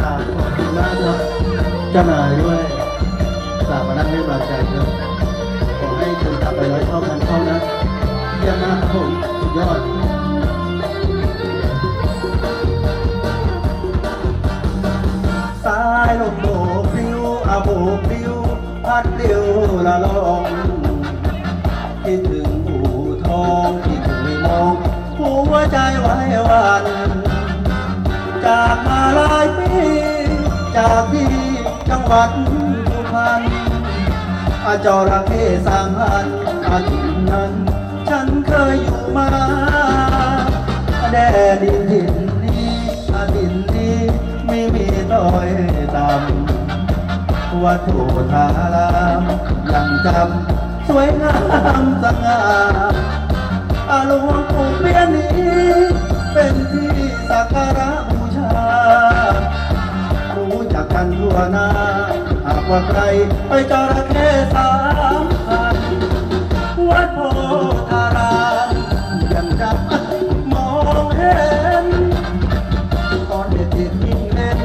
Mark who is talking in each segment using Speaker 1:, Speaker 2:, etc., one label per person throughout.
Speaker 1: ราบขอบคุณมากครับเจ้านายด้วยกราบมานั่งให้กำลังใจครับขอให้คุณกลับไปร้อยเท่าพันเท่านะเยี่ยมมากครับผมสุดยอดสายลมโบกปลิวอาโบกปลิวพัดปลิวละลองคิดถึงอู่ทองที่เคยมองหัวใจไว้วันจากมาหลายปี จังหวัดสุพรรณอาจระเข้สร้างพันอาทิตนั้น ฉันเคยอยู่มาแดดินถิ่นนี้อาทิตนี้ไม่มีต้อยต่ำวัดโถธารามยังจำสวยงามสง่าอาลวงปู่เปียนี้ เป็นที่สักการะ กันทั่วหน้า หากว่าใครไปจระเข้สามพันวัดโพธารามยังจำมองเห็น ตอนเด็กๆวิ่งเล่น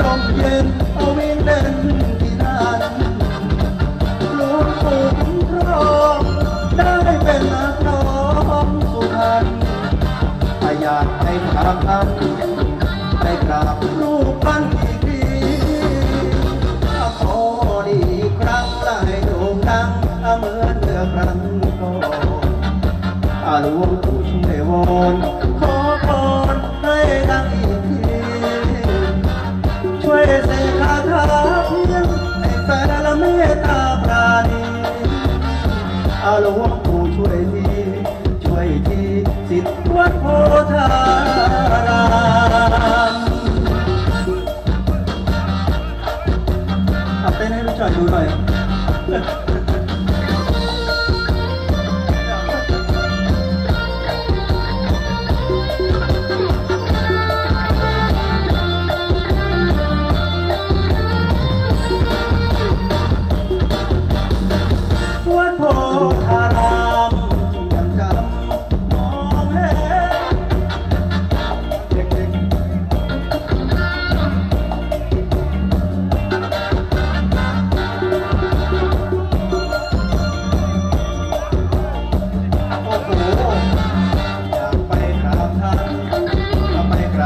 Speaker 1: ร่มเย็นเอาวิ่งเล่นที่นั่นลวงปู่คุ้มครองได้เป็นนักร้องสุพรรณถ้าอยากไปกราบท่านไปกรา หลวงปู่ช่วยวอนขอพรให้ดังอีกทีช่วยเสกคาถาเพียงให้แฟนละเมตตาปราณีอาหลวงปู่ช่วยทีช่วยทีสิทธิ์วัดโพธารามเอาเต้นให้รู้จักดูหน่อย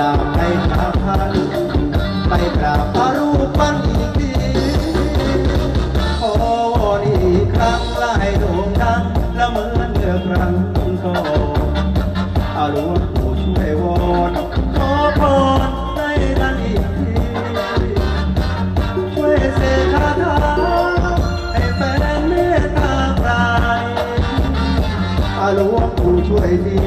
Speaker 1: อาอยากให้กราบท่านไปกราบอารูปปั้นอีกทีขอวอนอีกครั้งและให้โด่งดังและเหมือนเมื่อครั้งก่อนอาหลวงปู่ช่วยวอนขอพรให้ดังอีกทีช่วยเสกคาถาให้แฟนเมตตาปราอาหลวงปู่ช่วยที